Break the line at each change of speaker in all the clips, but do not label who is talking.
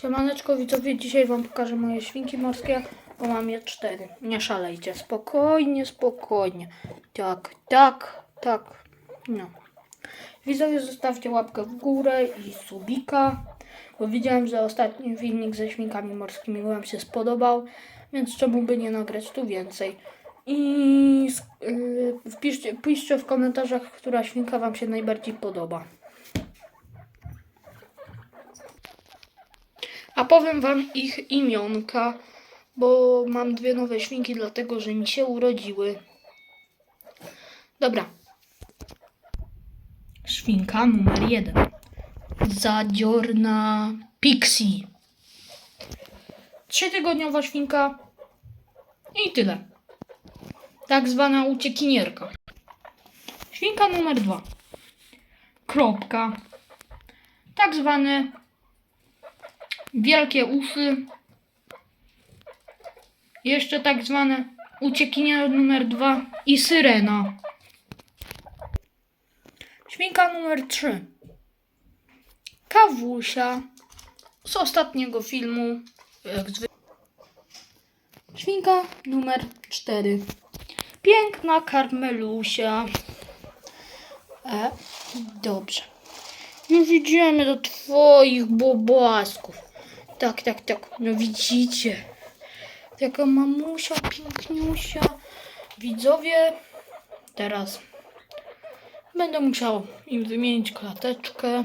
Siemaneczko widzowie, dzisiaj wam pokażę moje świnki morskie, bo mam je cztery. Nie szalejcie, spokojnie, spokojnie. Tak, tak, tak. No. Widzowie zostawcie łapkę w górę i subika, bo widziałem, że ostatni filmik ze świnkami morskimi wam się spodobał, więc czemu by nie nagrać tu więcej. I yy, wpiszcie, piszcie w komentarzach, która świnka wam się najbardziej podoba. A powiem wam ich imionka, bo mam dwie nowe świnki, dlatego że mi się urodziły. Dobra. Świnka numer jeden. Zadziorna Pixie. Trzytygodniowa świnka i tyle. Tak zwana uciekinierka. Świnka numer dwa. Kropka. Tak zwane wielkie uszy. Jeszcze tak zwane uciekinier numer dwa i syrena. Świnka numer 3. Kawusia z ostatniego filmu. Jak zwy... Świnka numer 4. Piękna karmelusia. E, dobrze. Już idziemy do twoich bobasków. Tak, tak, tak. No widzicie. Taka mamusia, piękniusia. Widzowie, teraz będę musiał im wymienić klateczkę.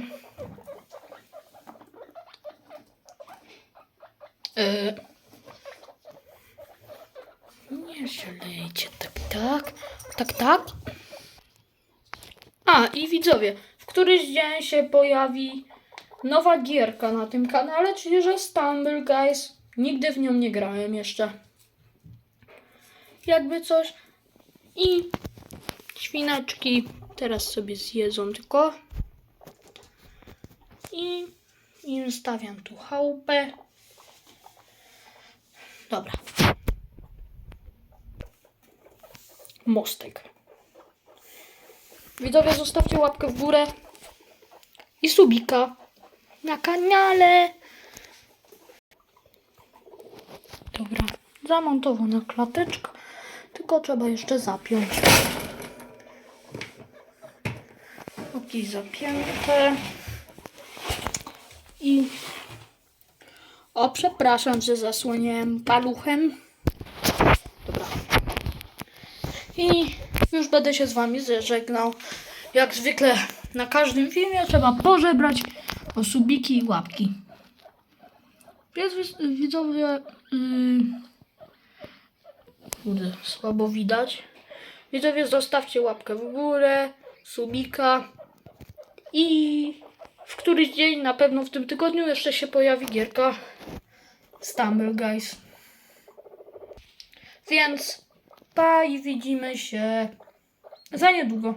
E, nie szalejcie, tak, tak, tak, tak. A, i widzowie, w któryś dzień się pojawi nowa gierka na tym kanale, czyli że Stumble Guys. Nigdy w nią nie grałem jeszcze. Jakby coś. I świnaczki teraz sobie zjedzą tylko. I im stawiam tu chałupę. Dobra. Mostek. Widzowie, zostawcie łapkę w górę i subika na kanale. Dobra, zamontowana klateczka, tylko trzeba jeszcze zapiąć. Oki zapięte. I o, przepraszam, że zasłoniłem paluchem. Dobra. I już będę się z wami zeżegnał. Jak zwykle na każdym filmie trzeba pożebrać o subiki i łapki. Więc wi- widzowie... Yy, słabo widać. Widzowie, zostawcie łapkę w górę, subika i w któryś dzień, na pewno w tym tygodniu, jeszcze się pojawi gierka Stumble Guys. Więc pa i widzimy się za niedługo.